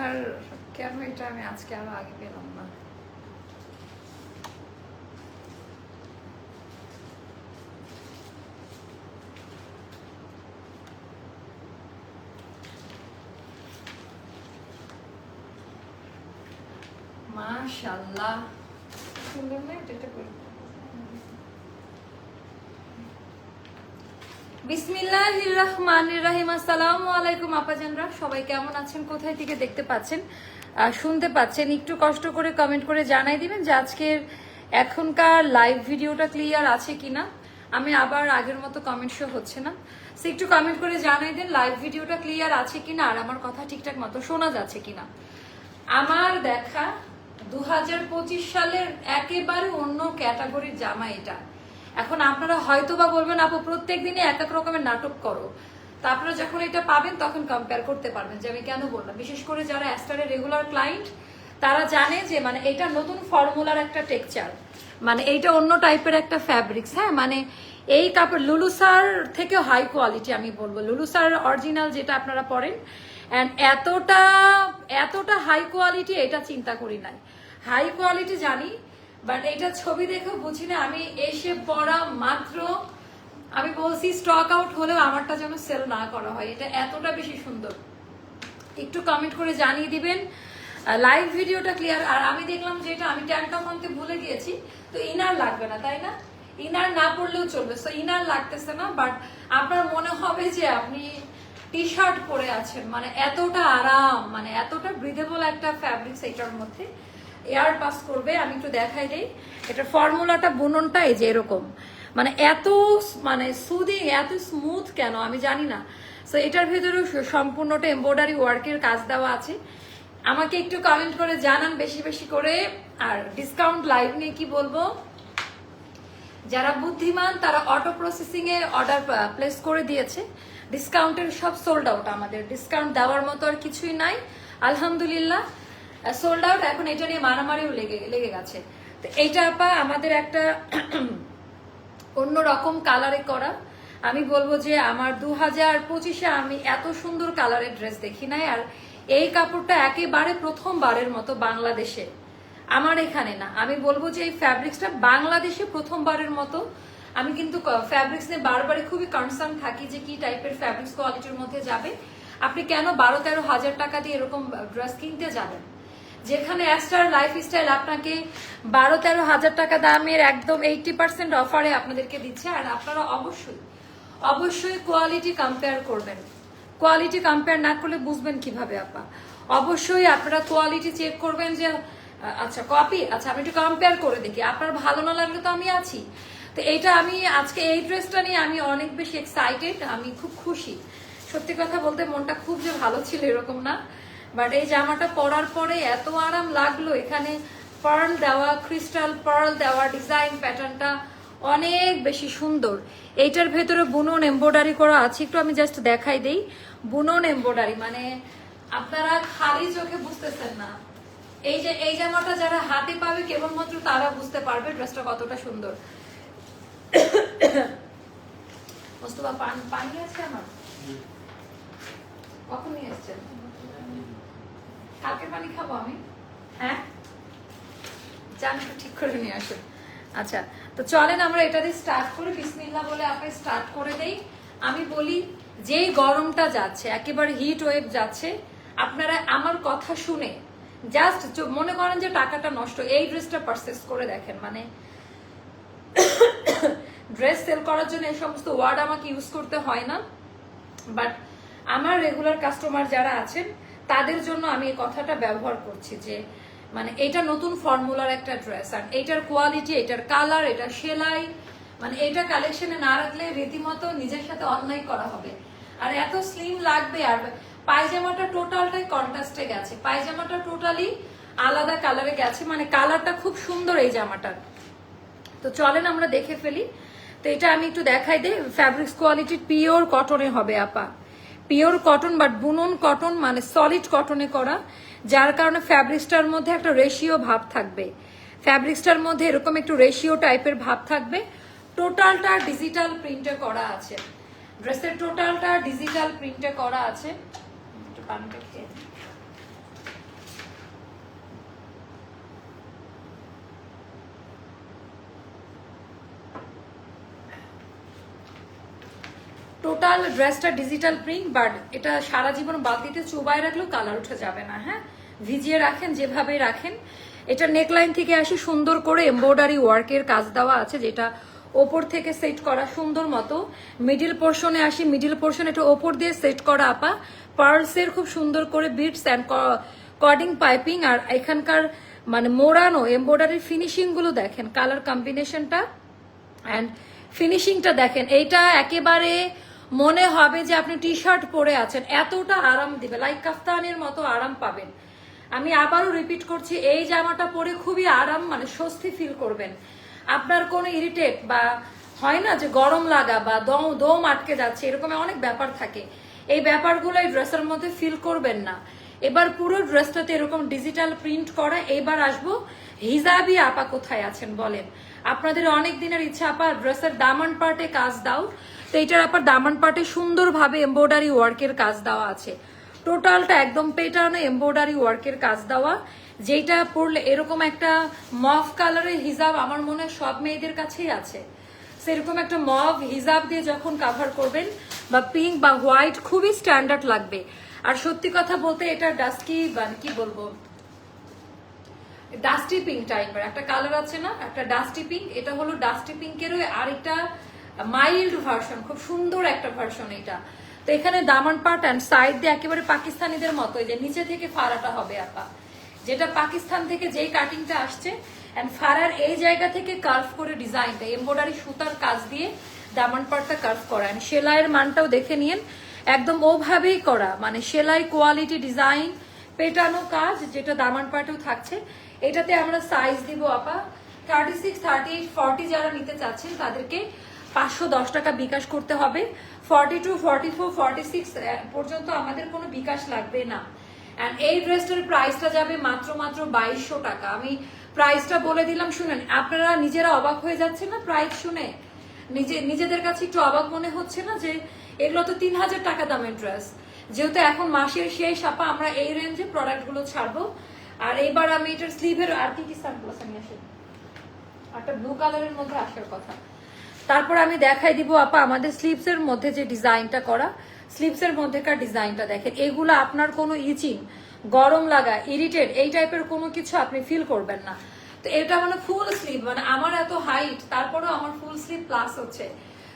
আমার কেন এটা আমি আজকে আরও আগে পেলাম না মাশাল্লাহ সুন্দর না এটা এটা করি বিসমিল্লাহির রহমানির রহিম। আসসালামু আলাইকুম সবাই কেমন আছেন? কোথায় থেকে দেখতে পাচ্ছেন? শুনতে পাচ্ছেন? একটু কষ্ট করে কমেন্ট করে জানাই দিবেন যে আজকের এখনকার লাইভ ভিডিওটা ক্লিয়ার আছে কিনা। আমি আবার আগের মতো কমেন্ট শো হচ্ছে না। একটু কমেন্ট করে জানাই দেন লাইভ ভিডিওটা ক্লিয়ার আছে কিনা আর আমার কথা ঠিকঠাক মতো শোনা যাচ্ছে কিনা। আমার দেখা দু হাজার পঁচিশ সালের একেবারে অন্য ক্যাটাগরির জামা এটা। এখন আপনারা হয়তো বা বলবেন, আপু প্রত্যেক দিনে এক এক রকমের নাটক করো। তা আপনারা যখন এটা পাবেন, তখন কম্পেয়ার করতে পারবেন যে আমি কেন বললাম। বিশেষ করে যারা অ্যাস্টারের রেগুলার ক্লায়েন্ট তারা জানে যে মানে এটা নতুন ফর্মুলার একটা টেক্সচার মানে এইটা অন্য টাইপের একটা ফ্যাব্রিক্স হ্যাঁ? মানে এই কাপড় লুলুসার থেকে হাই কোয়ালিটি আমি বলব। লুলুসার অরিজিনাল যেটা আপনারা পরেন অ্যান্ড এতটা এতটা হাই কোয়ালিটি এটা চিন্তা করি নাই। হাই কোয়ালিটি জানি বাট এটা ছবি দেখে বুঝি না। আমি এসে পড়া মাত্র, আমি বলছি স্টক আউট হলেও আমারটা যেন সেল না করা হয়। এটা এতটা বেশি সুন্দর। একটু কমেন্ট করে জানিয়ে দিবেন। লাইভ ভিডিওটা ক্লিয়ার আর আমি দেখলাম যে এটা আমি ট্যানটা মানতে ভুলে গিয়েছি। তো ইনার লাগবে না, তাই না? ইনার না পড়লেও চলবে। সো ইনার লাগতেছে না বাট আপনার মনে হবে যে আপনি টি শার্ট পরে আছেন। মানে এতটা আরাম মানে এতটা ব্রিদেবল একটা ফ্যাব্রিক্স এইটার মধ্যে। এয়ার পাস করবে, আমি একটু দেখাই দিই। এটা ফর্মুলাটা, বুননটা এই যে এরকম। মানে এত মানে সুদিং এত স্মুথ কেন, আমি জানি না। সো এটার ভেতরেও সম্পূর্ণটা এমব্রয়ডারি ওয়ার্কের কাজ দেওয়া আছে। আমাকে একটু কমেন্ট করে জানান বেশি বেশি করে। আর ডিসকাউন্ট লাইভ নিয়ে কি বলব? যারা বুদ্ধিমান, তারা অটো প্রসেসিং এ অর্ডার প্লেস করে দিয়েছে। ডিসকাউন্টের সব সোল্ড আউট আমাদের। ডিসকাউন্ট দেওয়ার মতো আর কিছুই নাই। আলহামদুলিল্লাহ। সোল্ড আউট এখন এটা নিয়ে মারামারিও লেগে লেগে গেছে। তো এইটা আপা, আমাদের একটা অন্য রকম কালারে করা। আমি বলব যে আমার দু হাজার পঁচিশে আমি এত সুন্দর কালারের ড্রেস দেখি নাই, আর এই কাপড়টা একেবারে প্রথমবারের মতো বাংলাদেশে। আমার এখানে না, আমি বলব যে এই ফ্যাব্রিক্সটা বাংলাদেশে প্রথমবারের মতো। আমি কিন্তু ফ্যাব্রিক্স নিয়ে বারবারই খুবই কনসার্ন থাকি যে কি টাইপের ফ্যাব্রিক্স কোয়ালিটির মধ্যে যাবে। আপনি কেন বারো তেরো হাজার টাকা দিয়ে এরকম ড্রেস কিনতে যাবেন? যেখানে অ্যাস্টার লাইফ স্টাইল আপনাকে বারো তেরো হাজার টাকা দামের একদম এইটি পার্সেন্ট অফারে আপনাদেরকে দিচ্ছে। আর আপনারা অবশ্যই অবশ্যই কোয়ালিটি কম্পেয়ার করবেন। কোয়ালিটি কম্পেয়ার না করলে বুঝবেন কীভাবে আপা। অবশ্যই আপনারা কোয়ালিটি চেক করবেন যে আচ্ছা কপি আচ্ছা আমি একটু কম্পেয়ার করে দেখি। আপনার ভালো না লাগলে তো আমি আছি। তো এইটা আমি আজকে এই ড্রেসটা নিয়ে আমি অনেক বেশি এক্সাইটেড আমি খুব খুশি। সত্যি কথা বলতে মনটা খুব যে ভালো ছিল এরকম না। বাট এই জামাটা পরার পরে এত আরাম লাগল এখানে পার্ল দেওয়া ক্রিস্টাল পার্ল দেওয়া ডিজাইন প্যাটার্নটা অনেক বেশি সুন্দর। এইটার ভেতরে বুনন এম্ব্রয়ডারি করা আছে একটু আমি জাস্ট দেখাই দেই। বুনন এম্ব্রয়ডারি মানে আপনারা খালি চোখে বুঝতেছেন না। এই যে এই জামাটা যারা হাতে পাবে কেবলমাত্র তারা বুঝতে পারবে ড্রেসটা কতটা সুন্দর। মোস্তফা পান পানি আছে আমার? কখন নিয়ে এসছেন? কালকে পানি খাব আমি। হ্যাঁ? যান ঠিক করে নিয়ে আসুন আচ্ছা তো চলেন আমরা এটা দিয়ে স্টার্ট করি। বিসমিল্লা বলে আপনি স্টার্ট করে দেই। আমি বলি যেই গরমটা যাচ্ছে একেবারে হিট ওয়েভ যাচ্ছে আপনারা আমার কথা শুনে জাস্ট মনে করেন যে টাকাটা নষ্ট এই ড্রেসটা পারচেস করে দেখেন। মানে ড্রেস সেল করার জন্য এই সমস্ত ওয়ার্ড আমাকে ইউজ করতে হয় না। বাট আমার রেগুলার কাস্টমার যারা আছেন তাদের জন্য আমি এই কথাটা ব্যবহার করছি যে মানে এটা নতুন ফর্মুলার একটা ড্রেস আর এটার কোয়ালিটি এটার কালার এটা সেলাই মানে এটা কালেকশনে না রাখলে রীতিমতো নিজের সাথে অন্যায় করা হবে। আর এত স্লিম লাগবে, আর পায়জামাটা টোটালটাই কন্ট্রাস্টে গেছে। পায়জামাটা টোটালি আলাদা কালারে গেছে মানে কালারটা খুব সুন্দর এই জামাটার। তো চলেন আমরা দেখে ফেলি। তো এটা আমি একটু দেখাই দে ফ্যাব্রিক্স কোয়ালিটি পিওর কটনে হবে, আপা। পিওর কটন বাট বুনন কটন মানে সলিড কটনে করা, যার কারণে ফ্যাব্রিক্সটার মধ্যে একটা রেশিও ভাব থাকবে। ফ্যাব্রিক্সটার মধ্যে এরকম একটু রেশিও টাইপের ভাব থাকবে। টোটালটা ডিজিটাল প্রিন্টে করা আছে। ড্রেসের টোটালটা ডিজিটাল প্রিন্টে করা আছে একটু পানিটা খেয়ে নিই। টোটাল ড্রেসটা ডিজিটাল প্রিন্ট, বাট এটা সারা জীবন বালতিতে চুবাই রাখলেও কালার উঠে যাবে না হ্যাঁ? ভিজিয়ে রাখেন, যেভাবে রাখেন। এটা নেকলাইন থেকে আসি সুন্দর করে এমব্রয়ডারি ওয়ার্কের কাজ দেওয়া আছে, যেটা ওপর থেকে সেট করা সুন্দর মতো। মিডিল পোর্শনে আসি মিডিল পোর্শন এটা ওপর দিয়ে সেট করা আপা। পার্লসের খুব সুন্দর করে বিটস অ্যান্ড কর্ডিং পাইপিং আর এখানকার মানে মোড়ানো এমব্রয়ডারির ফিনিশিংগুলো দেখেন কালার কম্বিনেশনটা অ্যান্ড ফিনিশিংটা দেখেন, এইটা একেবারে মনে হবে যে আপনি টি শার্ট পরে আছেন। এতটা আরাম দিবে। লাইক কাফতানের মতো আরাম পাবেন। আমি আবারও রিপিট করছি, এই জামাটা পরে খুবই আরাম মানে স্বস্তি ফিল করবেন। আপনার কোনো ইরিটেট বা হয় না যে গরম লাগা বা দম দম আটকে যাচ্ছে এরকম অনেক ব্যাপার থাকে। এই ব্যাপারগুলো এই ড্রেসের মধ্যে ফিল করবেন না। এবার পুরো ড্রেসটাতে এরকম ডিজিটাল প্রিন্ট করা, এবার আসব। হিজাবি আপা কোথায় আছেন বলেন। আপনাদের অনেক দিনের ইচ্ছা, আপা ড্রেসের দামান পার্টে কাজ দাও। তো এইটার আপার দামান পার্টে সুন্দরভাবে এমব্রয়ডারি ওয়ার্কের কাজ দেওয়া আছে। টোটালটা একদম পেটানো এমব্রয়ডারি ওয়ার্কের কাজ দেওয়া। যেটা পরলে এরকম একটা মফ কালারের হিজাব আমার মনে হয় সব মেয়েদের কাছেই আছে। সেরকম একটা মভ হিজাব দিয়ে যখন কাভার করবেন, বা পিঙ্ক বা হোয়াইট খুবই স্ট্যান্ডার্ড লাগবে। আর সত্যি কথা বলতে এটা ডাস্কি মানে কি বলব? ডাস্টি পিঙ্ক টাইপের একটা কালার আছে না, একটা ডাস্টি পিঙ্ক এটা হলো ডাস্টি পিঙ্কেরও আরেকটা মাইল্ড ভার্সন খুব সুন্দর একটা ভার্সন এটা। তো এখানে দামান পার্ট অ্যান্ড সাইড দিয়ে একেবারে পাকিস্তানিদের মতো যে নিচে থেকে ফাড়াটা হবে আপা। যেটা পাকিস্তান থেকে যেই কাটিংটা আসছে অ্যান্ড ফারার এই জায়গা থেকে কার্ভ করে ডিজাইনটা এমব্রয়ডারি সুতার কাজ দিয়ে দামান পার্টটা কার্ভ করা। And সেলাইয়ের মানটাও দেখে নিন, একদম ওভাবেই করা। মানে সেলাই কোয়ালিটি ডিজাইন পেটানো কাজ, যেটা দামান পার্টেও থাকছে। এটাতে আমরা সাইজ দিব আপা thirty six thirty eight forty যারা নিতে চাচ্ছেন, তাদেরকে পাঁচশো দশ টাকা বিকাশ করতে হবে। Forty two forty four forty six পর্যন্ত আমাদের কোনো বিকাশ লাগবে না। অ্যান্ড এই ড্রেসটার প্রাইসটা যাবে মাত্র মাত্র বাইশশো টাকা। আমি প্রাইসটা বলে দিলাম, শুনেন, আপনারা নিজেরা অবাক হয়ে যাচ্ছে না প্রাইস শুনে? নিজে, নিজেদের কাছে একটু অবাক মনে হচ্ছে না যে এগুলো তো তিন হাজার টাকা দামের ড্রেস যেহেতু এখন মাসের শেষ, আপা, আমরা এই রেঞ্জে প্রোডাক্টগুলো ছাড়বো। আর এইবার আমি এটার স্লিভের আর কি কি সানগ্লাস আমি আসি? একটা ব্লু কালারের মধ্যে আসার কথা। তারপর আমি দেখাই দিব, আপা, আমাদের স্লিভস এর মধ্যে যে ডিজাইনটা করা স্লিভস এর মধ্যেকার ডিজাইনটা দেখেন। এগুলো আপনার কোনো ইচিং, গরম লাগা ইরিটেট এই টাইপের কোনো কিছু আপনি ফিল করবেন না। তো এটা মানে ফুল স্লিভ মানে আমার এত হাইট তারপরেও আমার ফুল স্লিভ প্লাস হচ্ছে।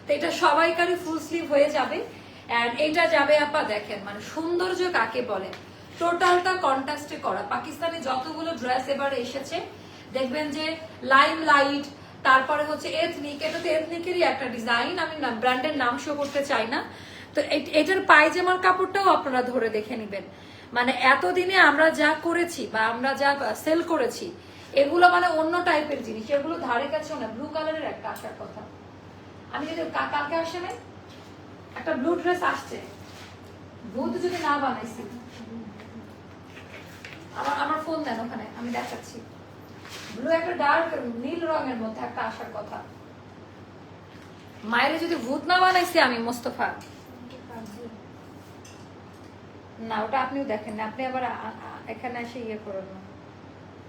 তো এটা সবাইকারই ফুল স্লিভ হয়ে যাবে। অ্যান্ড এটা যাবে, আপা, দেখেন মানে সৌন্দর্য কাকে বলে? টোটালটা কন্ট্রাস্টে করা। পাকিস্তানে যতগুলো ড্রেস এবার এসেছে, দেখবেন যে লাইম লাইট তারপরে হচ্ছে এথনিক এটা তো এথনিকেরই একটা ডিজাইন আমি না ব্র্যান্ডের নাম শো করতে চাই না। তো এটার পায়জামার কাপড়টাও আপনারা ধরে দেখে নেবেন। মানে এতদিনে আমরা যা করেছি বা আমরা যা সেল করেছি, এগুলো মানে অন্য টাইপের জিনিস। এগুলো ধারে কাছেও না ব্লু কালারের একটা আসার কথা। আমি যদি কালকে আসে নাই? একটা ব্লু ড্রেস আসছে। ভূত যদি না বানাইছি। আমার আমার ফোন দেন ওখানে, আমি দেখাচ্ছি। ব্লু একটা ডার্ক নীল রঙের মধ্যে একটা আসার কথা। মায়ের যদি ভূত না বানাইছি আমি, মোস্তফা। না, ওটা আপনিও দেখেন আপনি আবার এখানে এসে ইয়ে করেন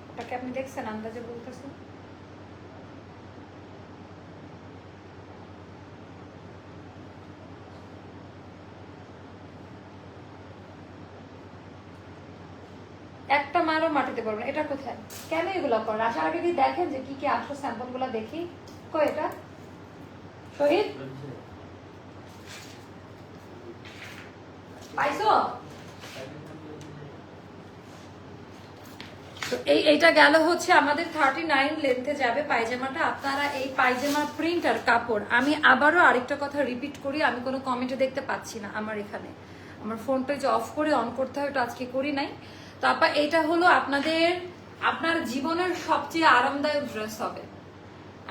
ওটাকে আপনি দেখছেন? আন্দাজে বলতেছেন? একটা মারও মাটিতে পারবে না। এটা কোথায়? কেন এগুলো করে? আসার আগে কি দেখেন যে কি কি আসলো স্যাম্পলগুলা দেখি? কই এটা? শহীদ? পাইছো? এই, এইটা গেল হচ্ছে আমাদের থার্টি নাইন লেন্থে যাবে পায়জামাটা। আপনারা এই পায়জামার প্রিন্ট আর কাপড়। আমি আবারও আরেকটা কথা রিপিট করি, আমি কোনো কমেন্টে দেখতে পাচ্ছি না আমার এখানে। আমার ফোনটা যে অফ করে অন করতে হয় আজকে করি নাই। তো আপা, এটা হলো আপনাদের, আপনার জীবনের সবচেয়ে আরামদায়ক ড্রেস হবে।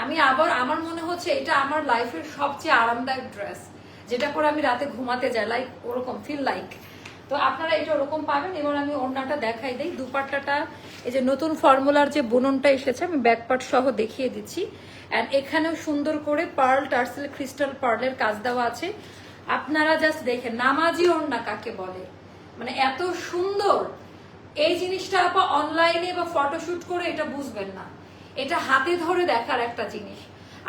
আমি আবার, আমার মনে হচ্ছে এটা আমার লাইফের সবচেয়ে আরামদায়ক ড্রেস যেটা করে আমি রাতে ঘুমাতে যাই লাইক ওরকম ফিল লাইক তো আপনারা এটা ওরকম পাবেন, এবার আমি ওড়নাটা দেখাই দিই। দুপাট্টাটা, এই যে নতুন ফর্মুলার যে বুননটা এসেছে, আমি ব্যাকপার্ট সহ দেখিয়ে দিচ্ছি। অ্যান্ড এখানেও সুন্দর করে পার্ল টার্সেল ক্রিস্টাল পার্লের কাজ দেওয়া আছে। আপনারা জাস্ট দেখেন, নামাজি ওড়না কাকে বলে? মানে এত সুন্দর এই জিনিসটা আপা অনলাইনে বা ফটোশুট করে এটা বুঝবেন না। এটা হাতে ধরে দেখার একটা জিনিস।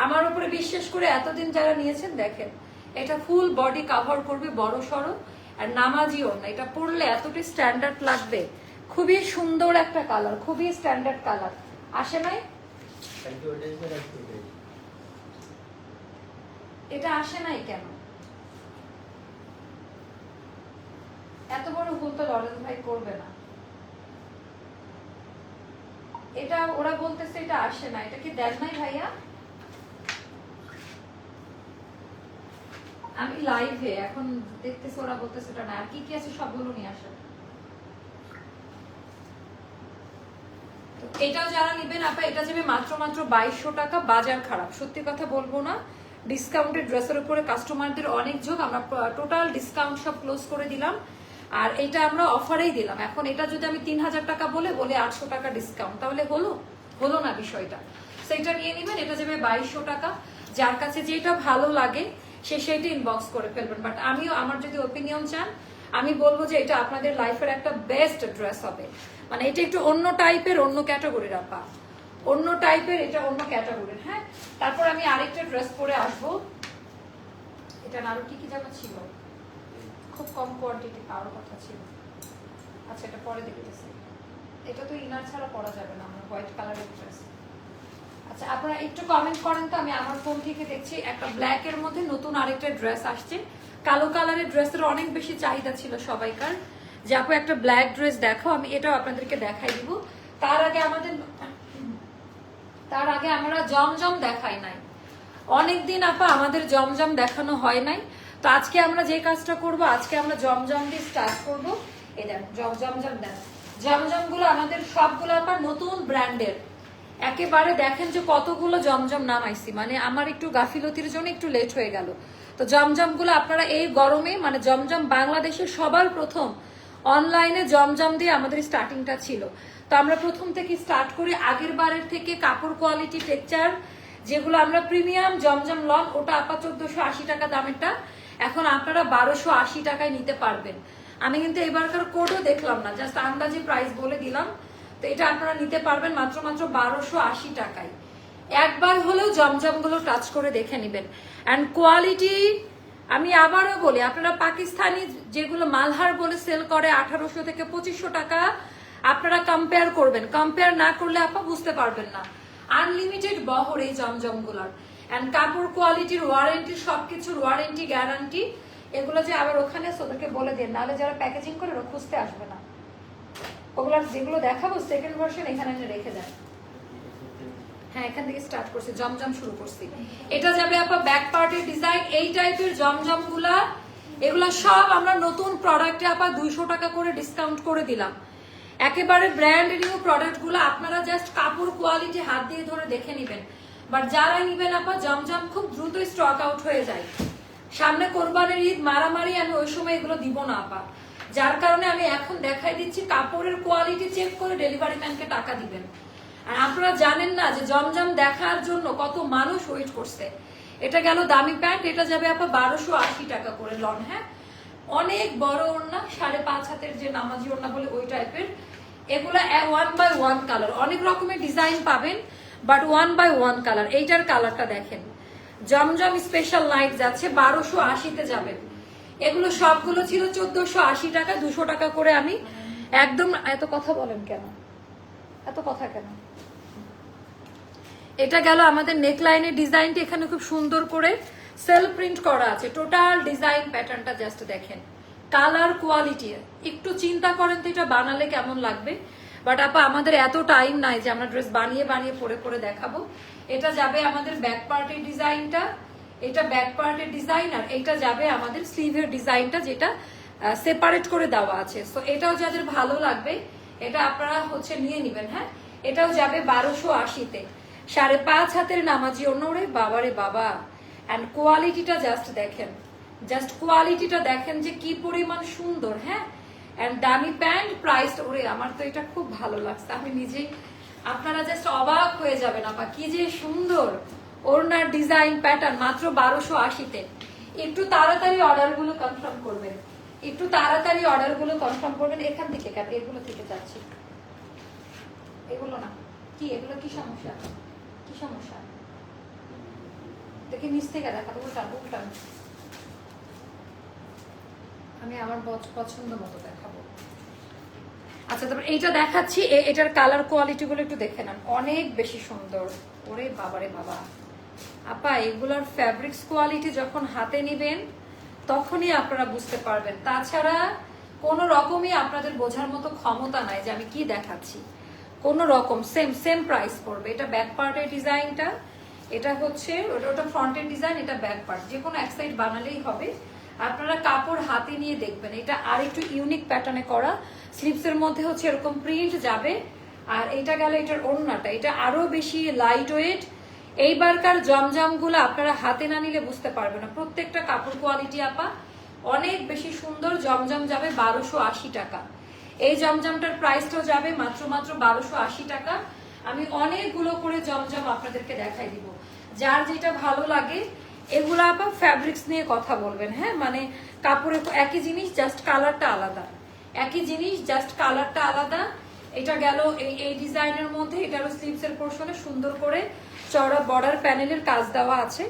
আমার উপরে বিশ্বাস করে এতদিন যারা নিয়েছেন দেখেন এটা ফুল বডি কাভার করবে বড় সড়ো আর নামাজিও না। এটা পরলে এতটাই স্ট্যান্ডার্ড লাগবে। খুবই সুন্দর একটা কালার খুবই স্ট্যান্ডার্ড কালার আসে নাই? এটা আসে নাই কেন? এত বড় ভুল তো লরেন্স ভাই করবে না। এটা ওরা বলতেছে এটা আসে না। এটা কি দেন নাই ভাইয়া? আমি লাইভে এখন দেখতেছি ওরা বলতেছে এটা না। আর কি কি আছে সবগুলো নিয়ে আসেন। তো এটাও যারা নেবেন, আপা, এটা যাবে মাত্র মাত্র বাইশশো টাকা। বাজার খারাপ। সত্যি কথা বলব না। ডিসকাউন্টেড ড্রেসের উপরে কাস্টমারদের অনেক যোগ আমরা টোটাল ডিসকাউন্ট সব ক্লোজ করে দিলাম। আর এটা আমরা অফারেই দিলাম। এখন এটা যদি আমি তিন হাজার টাকা বলে বলে আটশো টাকা ডিসকাউন্ট তাহলে হলো? হলো না বিষয়টা। সেটা নিয়ে নেবেন, এটা যাবে বাইশশো টাকা। যার কাছে যেটা ভালো লাগে, সে সেইটা ইনবক্স করে ফেলবেন। বাট আমিও, আমার যদি ওপিনিয়ন চান, আমি বলব যে এটা আপনাদের লাইফের একটা বেস্ট ড্রেস হবে। মানে এটা একটু অন্য টাইপের অন্য ক্যাটাগরির আপা। অন্য টাইপের এটা অন্য ক্যাটাগরির হ্যাঁ? তারপর আমি আরেকটা ড্রেস পরে আসব। এটা আরও কি কি জামা ছিল? খুব কম কোয়ান্টিটি পাওয়ার কথা ছিল। আচ্ছা এটা পরে দেখতেছি। এটা তো ইনার ছাড়া পরা যাবে না, আমার হোয়াইট কালারের ড্রেস আচ্ছা আপনারা একটু কমেন্ট করেন তো, আমি আমার ফোন থেকে দেখছি, একটা ব্ল্যাক এর মধ্যে নতুন আরেকটা ড্রেস আসছে। কালো কালারের ড্রেসের অনেক বেশি চাহিদা ছিল সবাইকার। যে আপু, একটা ব্ল্যাক ড্রেস দেখো, আমি এটাও আপনাদেরকে দেখাই দিব। তার আগে আমাদের, তার আগে আমরা জমজম দেখাই নাই। অনেকদিন আপা, আমাদের জমজম দেখানো হয় নাই। তো আজকে আমরা যে কাজটা করব, আজকে আমরা জমজম দিয়ে স্টার্ট করব। এই জম- জমজম দেন জমজমগুলো আমাদের সবগুলো আপা নতুন ব্র্যান্ডের। একেবারে দেখেন যে কতগুলো জমজম নাম নামাইছি মানে আমার একটু গাফিলতির জন্য একটু লেট হয়ে গেল। তো জমজমগুলো আপনারা এই গরমে মানে জমজম বাংলাদেশের সবার প্রথম অনলাইনে জমজম দিয়ে আমাদের স্টার্টিংটা ছিল। তো আমরা প্রথম থেকে স্টার্ট করি, আগের বারের থেকে কাপড় কোয়ালিটি টেকচার যেগুলো আমরা প্রিমিয়াম জমজম লন, ওটা আপা চোদ্দশো আশি টাকা দামেরটা এখন আপনারা বারোশো আশি টাকায় নিতে পারবেন। আমি কিন্তু এবারকার কোডও দেখলাম না জাস্ট আন্দাজে প্রাইস বলে দিলাম। তো এটা আপনারা নিতে পারবেন মাত্র মাত্র বারোশো আশি টাকায়। একবার হলেও জমজমগুলো টাচ করে দেখে নেবেন। অ্যান্ড কোয়ালিটি আমি আবারও বলি, আপনারা পাকিস্তানি যেগুলো মালহার বলে সেল করে আঠারোশো থেকে পঁচিশশো টাকা, আপনারা কম্পেয়ার করবেন। কম্পেয়ার না করলে আপা বুঝতে পারবেন না। আনলিমিটেড বহর এই জমজমগুলার অ্যান্ড কাপড় কোয়ালিটির ওয়ারেন্টি সবকিছুর ওয়ারেন্টি গ্যারান্টি এগুলো যে আবার ওখানে ওদেরকে বলে দেন, নাহলে যারা প্যাকেজিং করে ওরা খুঁজতে আসবে না। ওগুলো যেগুলো দেখাবো সেকেন্ড ভার্সন এখানে রেখে দেয় হ্যাঁ এখান থেকে স্টার্ট করছি, জমজম শুরু করছি। এটা যাবে আপা ব্যাক পার্টের ডিজাইন এই টাইপের জমজমগুলা এগুলা সব আমরা নতুন প্রোডাক্টে আপা দুইশো টাকা করে ডিসকাউন্ট করে দিলাম। একেবারে ব্র্যান্ড নিউ প্রোডাক্টগুলো আপনারা জাস্ট কাপড় কোয়ালিটি হাত দিয়ে ধরে দেখে নেবেন। বাট যারা নিবেন আপা, জমজম খুব দ্রুত স্টক আউট হয়ে যায়। সামনে কোরবানের ঈদ, মারামারি, আমি ওই সময় এগুলো দিব না আপা। যার কারণে আমি এখন দেখাই দিচ্ছি, কাপড়ের কোয়ালিটি চেক করে ডেলিভারি ম্যানকে টাকা দিবেন। আর আপনারা জানেন না যে জমজম দেখার জন্য কত মানুষ ওয়েট করছে। এটা গেল দামি প্যান্ট, এটা যাবে আপা বারোশো আশি টাকা করে লন হ্যাঁ? অনেক বড় ওড়না, সাড়ে পাঁচ হাতের যে নামাজি ওড়না বলে ওই টাইপের এগুলা ওয়ান বাই ওয়ান কালার অনেক রকমের ডিজাইন পাবেন। But one by one colour, এইটার কালারটা দেখেন। জমজম স্পেশাল নাইট যাচ্ছে, বারোশো আশিতে যাবেন। এগুলো সবগুলো ছিল চোদ্দশো আশি টাকা, দুশো টাকা করে আমি একদম, এত কথা বলেন কেন? এত কথা কেন? এটা গেল আমাদের নেকলাইনের ডিজাইনটি এখানে খুব সুন্দর করে সেল প্রিন্ট করা আছে। টোটাল ডিজাইন প্যাটার্নটা জাস্ট দেখেন। কালার কোয়ালিটি একটু চিন্তা করেন তো এটা বানালে কেমন লাগবে? বাট আপা, আমাদের এত টাইম নাই যে আমরা ড্রেস বানিয়ে বানিয়ে পরে পরে দেখাবো। এটা যাবে আমাদের ব্যাক পার্টের ডিজাইনটা এটা ব্যাক পার্টের ডিজাইন আর এটা যাবে আমাদের স্লিভের ডিজাইনটা যেটা সেপারেট করে দেওয়া আছে। তো এটাও যাদের ভালো লাগবে, এটা আপনারা হচ্ছে নিয়ে নেবেন হ্যাঁ? এটাও যাবে বারোশো আশিতে। সাড়ে পাঁচ হাতের নামাজি অন্য রে বাবারে বাবা। অ্যান্ড কোয়ালিটিটা জাস্ট দেখেন। জাস্ট কোয়ালিটিটা দেখেন যে কি পরিমাণ সুন্দর হ্যাঁ? অ্যান্ড দামি প্যান্ট প্রাইস ওরে, আমার তো এটা খুব ভালো লাগছে। আমি নিজেই, আপনারা জাস্ট অবাক হয়ে যাবেন, আপা, কি যে সুন্দর ওড়নার ডিজাইন প্যাটার্ন মাত্র বারোশো আশিতে। একটু তাড়াতাড়ি অর্ডারগুলো কনফার্ম করবেন। একটু তাড়াতাড়ি অর্ডারগুলো কনফার্ম করবেন, এখান থেকে কেন? এগুলো থেকে যাচ্ছি। এগুলো না। কি, এগুলো কি সমস্যা? কি সমস্যা? দেখি নিচ থেকে দেখা উল্টা উল্টা আমি আমার পছন্দ মতো দেখাবো। আচ্ছা তারপর এইটা দেখাচ্ছি এটার কালার কোয়ালিটি গুলো একটু দেখে নেন। অনেক বেশি সুন্দর। ওরে বাবারে বাবা। আপা, এগুলোর ফ্যাব্রিক্স কোয়ালিটি যখন হাতে নিবেন, তখনই আপনারা বুঝতে পারবেন। তাছাড়া কোনো রকমই আপনাদের বোঝার মতো ক্ষমতা নাই যে আমি কি দেখাচ্ছি। কোনো রকম সেম সেম প্রাইস পড়বে। এটা ব্যাক পার্টের ডিজাইনটা। এটা হচ্ছে, ওটা ওটা ফ্রন্টের ডিজাইন, এটা ব্যাক পার্ট যে কোনো এক সাইড বানালেই হবে। আপনারা কাপড় হাতে নিয়ে দেখবেন। এটা আর একটু ইউনিক প্যাটার্নে করা। স্লিপসের মধ্যে হচ্ছে এরকম প্রিন্ট যাবে। আর এটা গেল এটার ওড়নাটা। এটা আরও বেশি লাইট ওয়েট এইবারকার জমজমগুলো আপনারা হাতে না নিলে বুঝতে পারবেন না। প্রত্যেকটা কাপড় কোয়ালিটি আপা, অনেক বেশি সুন্দর জমজম যাবে বারোশো আশি টাকা। এই জমজমটার প্রাইসটাও যাবে মাত্র মাত্র বারোশো আশি টাকা। আমি অনেকগুলো করে জমজম আপনাদেরকে দেখাই দিব। যার যেটা ভালো লাগে এগুলো আবার ফ্যাব্রিক্স নিয়ে কথা বলবেন হ্যাঁ? মানে কাপড়ের একই জিনিস জাস্ট কালারটা আলাদা। একই জিনিস জাস্ট কালারটা আলাদা। এটা গেল এই ডিজাইনের মধ্যে এটারও স্লিভসের পোর্শনে সুন্দর করে চড়া বর্ডার প্যানেলের কাজ দেওয়া আছে।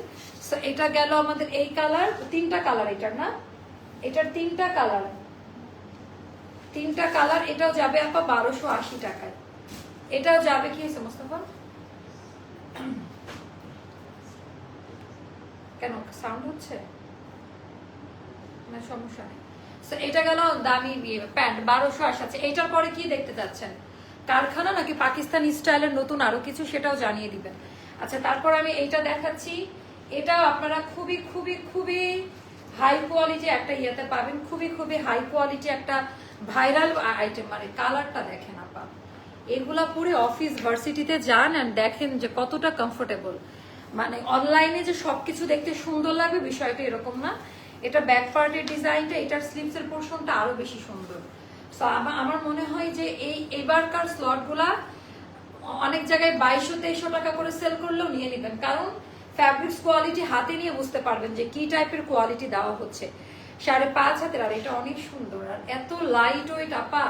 So, এটা গেল আমাদের এই কালার তিনটা কালার এটার না? এটার তিনটা কালার তিনটা কালার এটাও যাবে আপা বারোশো আশি টাকায়। এটাও যাবে কি হয়েছে মোস্তফা? কেন? সাউন্ড হচ্ছে? সমস্যা নেই। এটা গেল দামি প্যান্ট বারোশো আশি। আছে এটার পরে কি দেখতে যাচ্ছেন কারখানা নাকি পাকিস্তানি স্টাইলের নতুন আরও কিছু সেটাও জানিয়ে দিবেন। আচ্ছা তারপর আমি এইটা দেখাচ্ছি। এটাও আপনারা খুবই খুবই খুবই হাই কোয়ালিটি একটা ইয়েতে পাবেন। খুবই খুবই হাই কোয়ালিটি একটা ভাইরাল আইটেম মানে কালারটা দেখেন আপা। এগুলা পরে অফিস ভার্সিটিতে যান অ্যান্ড দেখেন যে কতটা কমফোর্টেবল মানে অনলাইনে যে সবকিছু দেখতে সুন্দর লাগবে, বিষয়টা এরকম না। এটা ব্যাক পার্টের ডিজাইনটা এটার স্লিভস এর পোর্শনটা আরও বেশি সুন্দর। সো আমার মনে হয় যে এই এবারকার স্লটগুলা অনেক জায়গায় বাইশশো তেইশশো টাকা করে সেল করলেও নিয়ে নেবেন। কারণ ফ্যাব্রিক্স কোয়ালিটি হাতে নিয়ে বুঝতে পারবেন যে কি টাইপের কোয়ালিটি দেওয়া হচ্ছে। সাড়ে পাঁচ হাতের, আর এটা অনেক সুন্দর। আর এত লাইট ওয়েট আপা,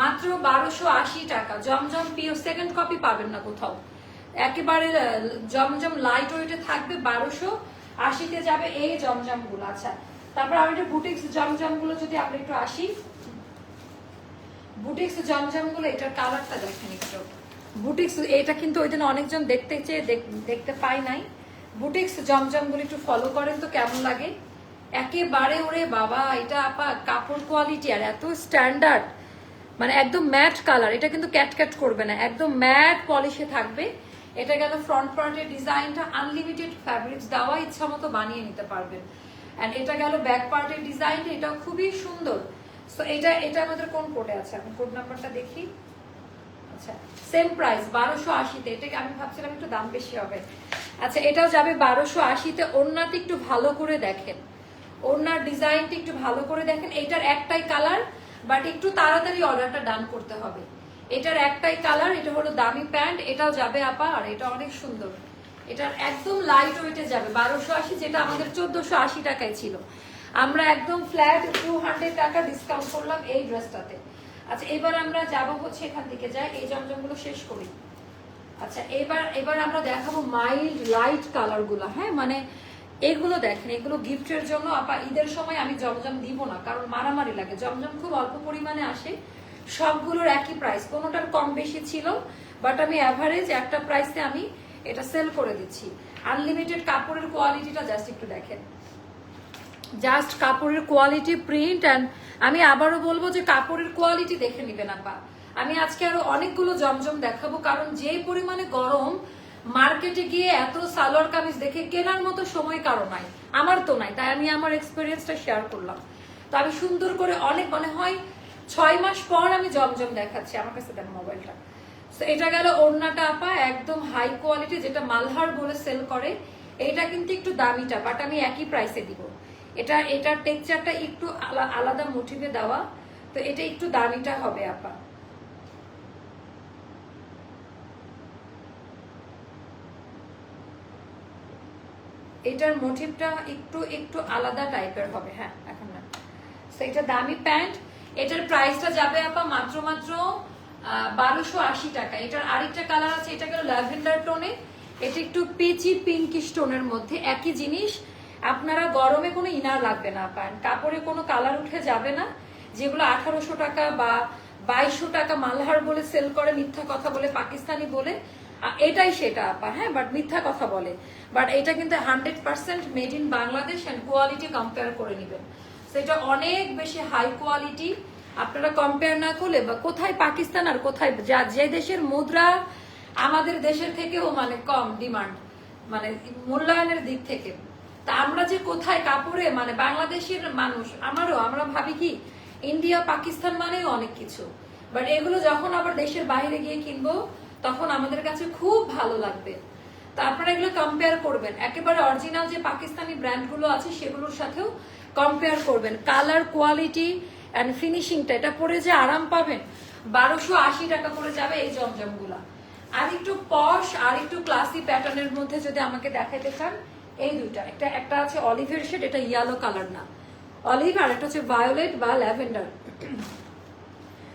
মাত্র বারোশো আশি টাকা। জমজম পিও সেকেন্ড কপি পাবেন না কোথাও। একেবারে জমজম লাইট ওয়েটে থাকবে বারোশো আশিতে যাবে এই জমজমগুলো আচ্ছা তারপর আমি একটু বুটিক্স জমজমগুলো যদি আমরা একটু আসি। বুটিক্স জমজমগুলো এটার কালারটা দেখেন একটু। বুটিক্স, এটা কিন্তু ওই দিন অনেকজন দেখতে চেয়ে দেখ- দেখতে পাই নাই। বুটিক্স জমজমগুলো একটু ফলো করেন তো, কেমন লাগে? একেবারে ওরে বাবা, এটা আপা, কাপড় কোয়ালিটি আর এত স্ট্যান্ডার্ড মানে একদম ম্যাট কালার এটা কিন্তু ক্যাট ক্যাট করবে না, একদম ম্যাট পলিশে থাকবে। এটা গেল ফ্রন্ট পার্টের ডিজাইনটা আনলিমিটেড ফ্যাব্রিক্স দেওয়া ইচ্ছা মতো বানিয়ে নিতে পারবেন। অ্যান্ড এটা গেল ব্যাক পার্টের ডিজাইনটা এটা খুবই সুন্দর। সো এটা এটা আমাদের কোন কোডে আছে? আমি কোড নাম্বারটা দেখি। আচ্ছা সেম প্রাইস বারোশো আশিতে। এটাকে আমি ভাবছিলাম একটু দাম বেশি হবে। আচ্ছা এটাও যাবে বারোশো আশিতে। ওড়নাটা একটু ভালো করে দেখেন। ওড়নার ডিজাইনটা একটু ভালো করে দেখেন। এটার একটাই কালার বাট একটু তাড়াতাড়ি অর্ডারটা ডান করতে হবে। এটার একটাই কালার এটা হলো দামি প্যান্ট এটাও যাবে আপা, আর এটা অনেক সুন্দর। এটার একদম লাইট ওয়েটে যাবে, বারোশো আশি যেটা আমাদের চোদ্দশো আশি টাকায় ছিল। আমরা একদম ফ্ল্যাট টু হান্ড্রেড টাকা ডিসকাউন্ট করলাম এই ড্রেসটাতে আচ্ছা এবার আমরা যাব হচ্ছে এখান থেকে, যাই, এই জমজমগুলো শেষ করি। আচ্ছা এবার এবার আমরা দেখাবো মাইল্ড লাইট কালারগুলা হ্যাঁ? মানে এগুলো দেখেন, এগুলো গিফটের জন্য, আপা, ঈদের সময় আমি জমজম দিব না, কারণ মারামারি লাগে। জমজম খুব অল্প পরিমাণে আসে সবগুলোর একই প্রাইস কোনোটার কম বেশি ছিল বাট আমি অ্যাভারেজ একটা প্রাইসে আমি এটা সেল করে দিচ্ছি। আনলিমিটেড কাপড়ের কোয়ালিটিটা জাস্ট একটু দেখেন। জাস্ট কাপড়ের কোয়ালিটি প্রিন্ট অ্যান্ড আমি আবারও বলব যে কাপড়ের কোয়ালিটি দেখে নিবেন আপা। আমি আজকে আরও অনেকগুলো জমজম দেখাবো, কারণ যে পরিমাণে গরম মার্কেটে গিয়ে এত সালোয়ার কামিজ দেখে কেনার মতো সময় কারও নাই। আমার তো নাই, তাই আমি আমার এক্সপিরিয়েন্সটা শেয়ার করলাম। তো আমি সুন্দর করে অনেক, মনে হয় ছয় মাস পর আমি জমজম দেখাচ্ছি আমার কাছে দেন মোবাইলটা। তো এটা গেল ওড়নাটা আপা একদম হাই কোয়ালিটি যেটা মালহার বলে সেল করে। এটা কিন্তু একটু দামিটা বাট আমি একই প্রাইসে দিব। এটা এটার টেক্সচারটা একটু আলাদা মোটিভে দেওয়া। তো এটা একটু দামিটা হবে আপা। এটার মোটিভটা একটু একটু আলাদা টাইপের হবে হ্যাঁ এখন না। So, এটা দামি প্যান্ট এটার প্রাইসটা যাবে আপা মাত্র মাত্র বারোশো আশি টাকা। এটার আরেকটা কালার আছে, এটা গেল ল্যাভেন্ডার টোনে এটা একটু পিচি পিঙ্কিশ টোনের মধ্যে। একই জিনিস, আপনারা গরমে কোনো ইনার লাগবে না পান কাপড়ে কোনো কালার উঠে যাবে না। যেগুলো আঠারোশো টাকা বা বাইশশো টাকা মালহার বলে সেল করে, মিথ্যা কথা বলে, পাকিস্তানি বলে এটাই সেটা আপা হ্যাঁ? বাট মিথ্যা কথা বলে। বাট এটা কিন্তু hundred percent made in Bangladesh and quality compare করে নেবেন। সেটা অনেক বেশি হাই কোয়ালিটি আপনারা কম্পেয়ার না করলে বা কোথায় পাকিস্তান আর কোথায় যা, যে দেশের মুদ্রা আমাদের দেশের থেকেও মানে কম ডিমান্ড মানে মূল্যায়নের দিক থেকে। তা আমরা যে কোথায় কাপড়ে মানে বাংলাদেশের মানুষ, আমারও, আমরা ভাবি কি ইন্ডিয়া পাকিস্তান মানেই অনেক কিছু। বাট এগুলো যখন আবার দেশের বাইরে গিয়ে কিনবো, তখন আমাদের কাছে খুব ভালো লাগবে। তা আপনারা এগুলো কম্পেয়ার করবেন। একেবারে অরিজিনাল যে পাকিস্তানি ব্র্যান্ডগুলো আছে, সেগুলোর সাথেও কম্পেয়ার করবেন। কালার কোয়ালিটি অ্যান্ড ফিনিশিংটা এটা পরে যে আরাম পাবেন, বারোশো আশি টাকা করে যাবে এই জমজমগুলা। আর একটু পশ আর একটু ক্লাসি প্যাটার্নের মধ্যে যদি আমাকে দেখাতে চান, এই দুইটা। একটা একটা আছে অলিভের শেড এটা ইয়েলো কালার না। অলিভ আর একটা হচ্ছে ভায়োলেট বা ল্যাভেন্ডার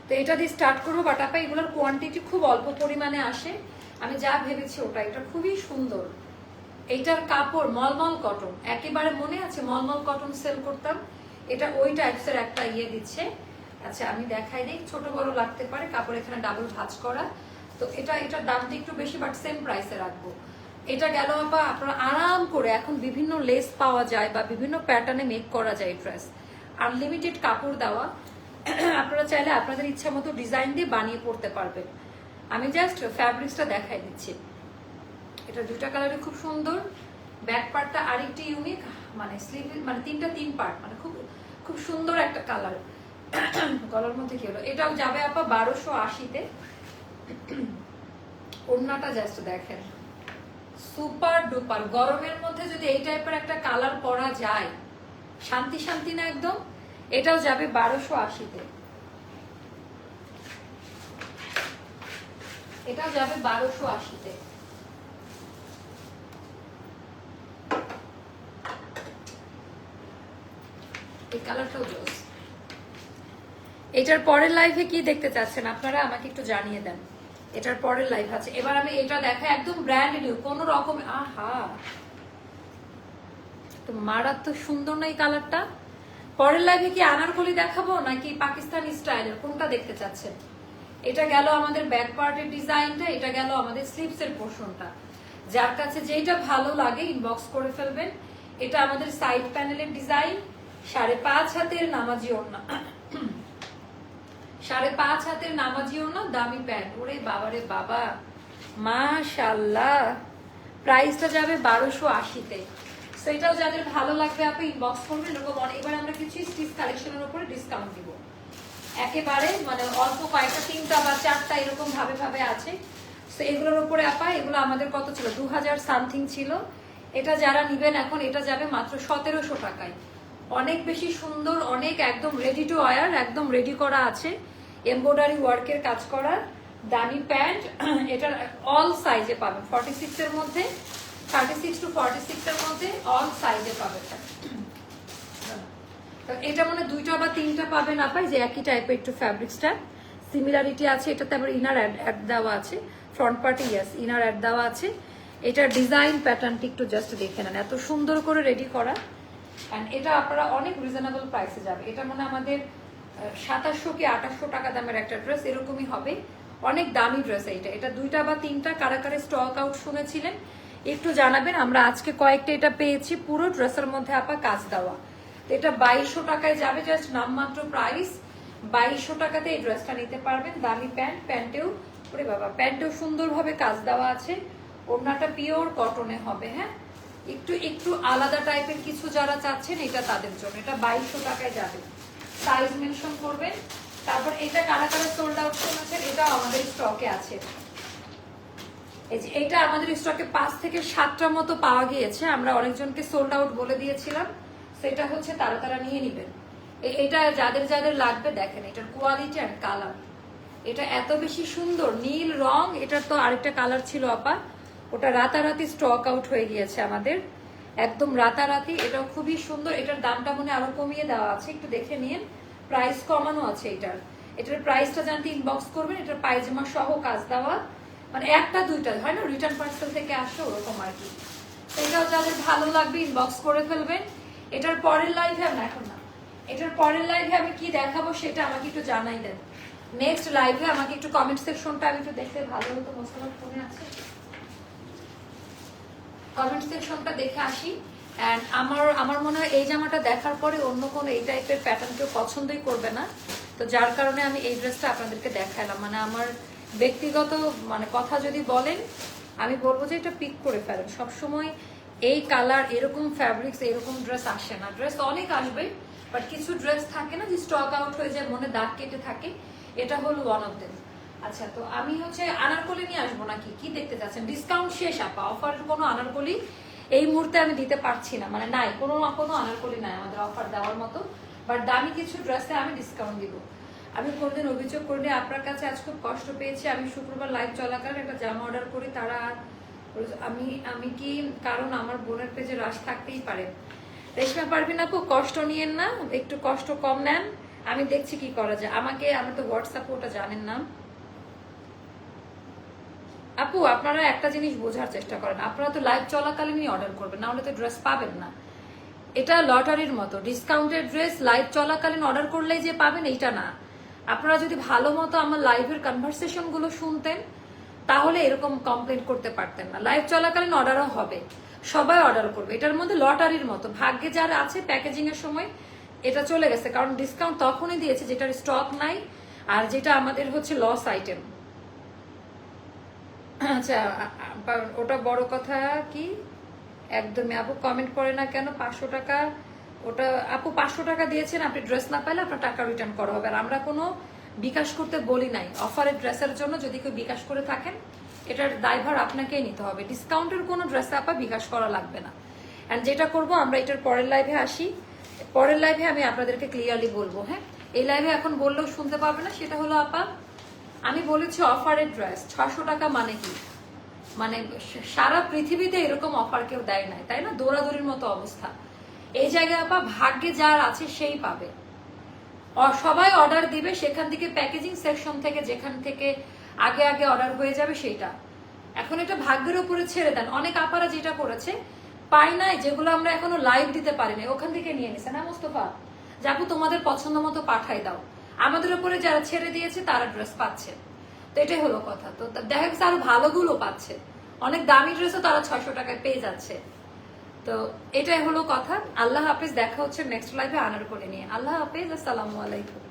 তো এটা দিয়ে স্টার্ট করব বাট আপা, এগুলোর কোয়ান্টিটি খুব অল্প পরিমাণে আসে। আমি যা ভেবেছি ওটা এটা খুবই সুন্দর। এইটার কাপড় মলমল কটন একেবারে মনে আছে মলমল কটন সেল করতাম? এটা ওই টাইপসের একটা ইয়ে দিচ্ছে। আচ্ছা আমি দেখাই দিই। ছোট বড় লাগতে পারে, কাপড় এখানে ডাবল ভাঁজ করা। তো এটা, এটার দামটা একটু বেশি বাট সেম প্রাইসে রাখব। এটা গেল আপা আপনারা আরাম করে এখন বিভিন্ন লেস পাওয়া যায় বা বিভিন্ন প্যাটার্নে মেক করা যায় ড্রেস আনলিমিটেড কাপড় দেওয়া। আপনারা চাইলে আপনাদের ইচ্ছা মতো ডিজাইন দিয়ে বানিয়ে পড়তে পারবেন। আমি জাস্ট ফ্যাব্রিক্সটা দেখাই দিচ্ছি। এটা দুইটা কালারে খুব সুন্দর। ব্যাক পার্টটা আরেকটি ইউনিক মানে স্লিভ মানে তিনটা তিন পার্ট মানে খুব খুব সুন্দর একটা কালার গলার মধ্যে কি হলো? এটাও যাবে আপা বারোশো আশিতে। ওড়নাটা জাস্ট দেখেন। সুপার ডুপার গরমের মধ্যে যদি এই টাইপের একটা কালার পরা যায়, শান্তি শান্তি না একদম, এটাও যাবে বারোশো আশিতে। এটাও যাবে বারোশো আশিতে। এই কালারটাও জোস। এটার পরের লাইভে কি দেখতে চাচ্ছেন? আপনারা আমাকে একটু জানিয়ে দেন। এটার পরের লাইভ আছে। এবার আমি এটা দেখা একদম ব্র্যান্ড নিউ রকম আহা! তো সুন্দর না এই কালারটা? পরের কি আনারকলি দেখাবো, নাকি পাকিস্তানি স্টাইলের? কোনটা দেখতে চাচ্ছেন? এটা গেল আমাদের ব্যাক পার্টের ডিজাইনটা এটা গেল আমাদের স্লিপস এর পোর্শনটা যার কাছে যেটা ভালো লাগে ইনবক্স করে ফেলবেন। এটা আমাদের সাইড প্যানেলের ডিজাইন সাড়ে পাঁচ হাতের নামাজি ওড়না সাড়ে পাঁচ হাতের নামাজি ওড়না দামি প্যান্ট। ওরে বাবারে বাবা। মাশাল্লাহ প্রাইসটা যাবে বারোশো আশিতে। সেটাও যাদের ভালো লাগবে, আপনি ইনবক্স করবেন। এরকম এবার আমরা কিছু স্টিচ কালেকশনের উপরে ডিসকাউন্ট দিব। একেবারে মানে অল্প কয়েকটা, তিনটা বা চারটা এরকম ভাবে ভাবে আছে। তো এগুলোর উপরে আপা, এগুলো আমাদের কত ছিল? দু হাজার সামথিং ছিল। এটা যারা নিবেন এখন, এটা যাবে মাত্র সতেরোশো টাকায়। অনেক বেশি সুন্দর, অনেক একদম রেডি টু ওয়ার একদম রেডি করা আছে। এমব্রয়ডারি ওয়ার্কের কাজ করা। দামি প্যান্ট, এটার অল সাইজে পাবেন। ফর্টি সিক্স এর মধ্যে thirty six to forty six এর মধ্যে অল সাইজে পাবেন। এটা মানে দুইটা বা তিনটা পাবেন আপাই যে একই টাইপের একটু ফ্যাব্রিক্সটা সিমিলারিটি আছে, এটাতে আবার ইনার অ্যাড দেওয়া আছে। ফ্রন্ট পার্টি ইয়াস ইনার অ্যাড দেওয়া আছে। এটার ডিজাইন প্যাটার্নটি একটু জাস্ট দেখে নেন। এত সুন্দর করে রেডি করা। এটা আপনারা অনেক রিজনেবল প্রাইসে যাবে। এটা মানে আমাদের সাতাশশো কি আঠাশশো টাকা দামের একটা ড্রেস এরকমই হবে। অনেক দামি ড্রেস এইটা এটা দুইটা বা তিনটা কারা কারা স্টক আউট শুনেছিলেন, একটু জানাবেন। আমরা আজকে কয়েকটা এটা পেয়েছি, পুরো ড্রেসের মধ্যে আপা কাজ দেওয়া। এটা বাইশশো টাকায় যাবে জাস্ট নামমাত্র প্রাইস বাইশশো টাকাতে এই ড্রেসটা নিতে পারবেন। দামি প্যান্ট, প্যান্টেও, ওরে বাবা, প্যান্টেও সুন্দরভাবে কাজ দেওয়া আছে। ওড়নাটা পিওর কটনে হবে হ্যাঁ? একটু একটু আলাদা টাইপের কিছু যারা চাচ্ছেন, এটা তাদের জন্য। এটা বাইশশো টাকায় যাবে। সাইজ মেনশন করবেন। তারপর এটা কারা কারা সোল্ড আউট করেছেন এটা আমাদের স্টকে আছে। এটা আমাদের স্টকে পাঁচ থেকে সাতটা মতো পাওয়া গিয়েছে। আমরা অনেকজনকে সোল্ড আউট বলে দিয়েছিলাম। সেটা হচ্ছে তারা তারা নিয়ে নিবেন। এটা যাদের যাদের লাগবে, দেখেন, এটার কোয়ালিটি অ্যান্ড কালার এটা এত বেশি সুন্দর, নীল রং, এটার তো আরেকটা কালার ছিল, আপা। ওটা রাতারাতি স্টক আউট হয়ে গিয়েছে আমাদের। একদম রাতারাতি, এটাও খুবই সুন্দর। এটার দামটা মনে আরও কমিয়ে দেওয়া আছে, একটু দেখে নিন। প্রাইস কমানো আছে এটার। এটার প্রাইসটা জানতে ইনবক্স করবেন, এটার পায়জামা সহ কাজ দেওয়া। মানে একটা, দুইটা, হয় না? রিটার্ন পার্সেল থেকে আসে ওরকম আর কি। এটাও যাদের ভালো লাগবে ইনবক্স করে ফেলবেন। এটার পরের লাইভে আমি, এখন না। এটার পরের লাইভে আমি কি দেখাবো সেটা আমাকে একটু জানাই দেন। নেক্সট লাইভে আমাকে একটু কমেন্ট সেকশনটা আমি একটু দেখতে ভালো হতো মোস্তফার ফোনে আছে? কমেন্ট সেকশনটা দেখে আসি। অ্যান্ড আমার আমার মনে হয় এই জামাটা দেখার পরে অন্য কোনো এই টাইপের প্যাটার্ন কেউ পছন্দই করবে না। তো যার কারণে আমি এই ড্রেসটা আপনাদেরকে দেখালাম। মানে আমার ব্যক্তিগত মানে কথা যদি বলেন, আমি বলব যে এটা পিক করে ফেলেন। সবসময় এই কালার এরকম ফ্যাব্রিক্স এরকম ড্রেস আসে না। ড্রেস অনেক আসবে বাট কিছু ড্রেস থাকে না যে স্টক আউট হয়ে যায়, মনে দাগ কেটে থাকে। এটা হলো ওয়ান অফ দেম আচ্ছা তো আমি হচ্ছে আনারকলি নিয়ে আসব নাকি? কি দেখতে চাচ্ছেন? ডিসকাউন্ট শেষ, আপা। অফার কোনো আনারকলি এই মুহূর্তে আমি দিতে পারছি না। মানে নাই, কোনো কোনো আনারকলি নাই আমাদের অফার দেওয়ার মতো। বাট দামি কিছু ড্রেসে আমি ডিসকাউন্ট দিব। আমি কোনদিন অভিযোগ করিনি, আপনার কাছে আজ খুব কষ্ট পেয়েছি। আমি শুক্রবার লাইভ চলাকালীন একটা জামা অর্ডার করি, তারা আমি আমি কি কারণ আমার বোনের পেজে রাশ থাকতেই পারে? রেশমা পারবেন আপু, কষ্ট নিয়েন না, একটু কষ্ট কম নেন। আমি দেখছি কি করা যায়। আমাকে আমি তো হোয়াটসঅ্যাপে ওটা জানেন না। আপু, আপনারা একটা জিনিস বোঝার চেষ্টা করেন। আপনারা তো লাইভ চলাকালীনই অর্ডার করবেন না হলে তো ড্রেস পাবেন না। এটা লটারির মতো। ডিসকাউন্টেড ড্রেস লাইভ চলাকালীন অর্ডার করলেই যে পাবেন, এইটা না। আপনারা যদি ভালো মতো আমার লাইভের কনভারসেশনগুলো শুনতেন, তাহলে এরকম কমপ্লেন করতে পারতেন না। লাইভ চলাকালীন অর্ডারও হবে। সবাই অর্ডার করবে। এটার মধ্যে লটারির মতো। ভাগ্যে যারা আছে প্যাকেজিং এর সময় এটা চলে গেছে। কারণ ডিসকাউন্ট তখনই দিয়েছে যেটার স্টক নাই, আর যেটা আমাদের হচ্ছে লস আইটেম আচ্ছা ওটা বড় কথা কি? একদমই আপু কমেন্ট করে না কেন? পাঁচশো টাকা, ওটা আপু পাঁচশো টাকা দিয়েছেন, আপনি ড্রেস না পাইলে আপনার টাকা রিটার্ন করা হবে। আর আমরা কোনো বিকাশ করতে বলি নাই। অফারের ড্রেসের জন্য যদি কেউ বিকাশ করে থাকেন, এটার দায়ভার আপনাকেই নিতে হবে। ডিসকাউন্টের কোনো ড্রেসে আপা বিকাশ করা লাগবে না। অ্যান্ড যেটা করব, আমরা এটার পরের লাইভে আসি। পরের লাইভে আমি আপনাদেরকে ক্লিয়ারলি বলব হ্যাঁ? এই লাইভে এখন বললেও শুনতে পাবে না, সেটা হলো আপা আমি বলেছি অফারের ড্রেস ছশো টাকা মানে কি? মানে সারা পৃথিবীতে এরকম অফার কেউ দেয় নাই, তাই না? দৌড়াদৌড়ির মতো অবস্থা। এই জায়গায় আপা ভাগ্যে যার আছে সেই পাবে। সবাই অর্ডার দিবে, সেখান থেকে প্যাকেজিং সেকশন থেকে, যেখান থেকে আগে আগে অর্ডার হয়ে যাবে সেইটা। এখন এটা ভাগ্যের উপরে ছেড়ে দেন। অনেক আপারা যেটা করেছে পাই নাই, যেগুলো আমরা এখনও লাইভ দিতে পারিনি, ওখান থেকে নিয়ে নিছে। না মোস্তফা? যাব তোমাদের পছন্দ মতো পাঠাই দাও। আমাদের উপরে যারা ছেড়ে দিয়েছে, তারা ড্রেস পাচ্ছে। তো এটাই হলো কথা। তো দেখা গেছে আরও ভালোগুলো পাচ্ছে। অনেক দামি ড্রেসও তারা ছয়শো টাকায় পেয়ে যাচ্ছে। তো এটাই হলো কথা। আল্লাহ হাফিজ, দেখা হচ্ছে নেক্সট লাইফে আনার করে নিয়ে। আল্লাহ হাফিজ, আসসালামু আলাইকুম।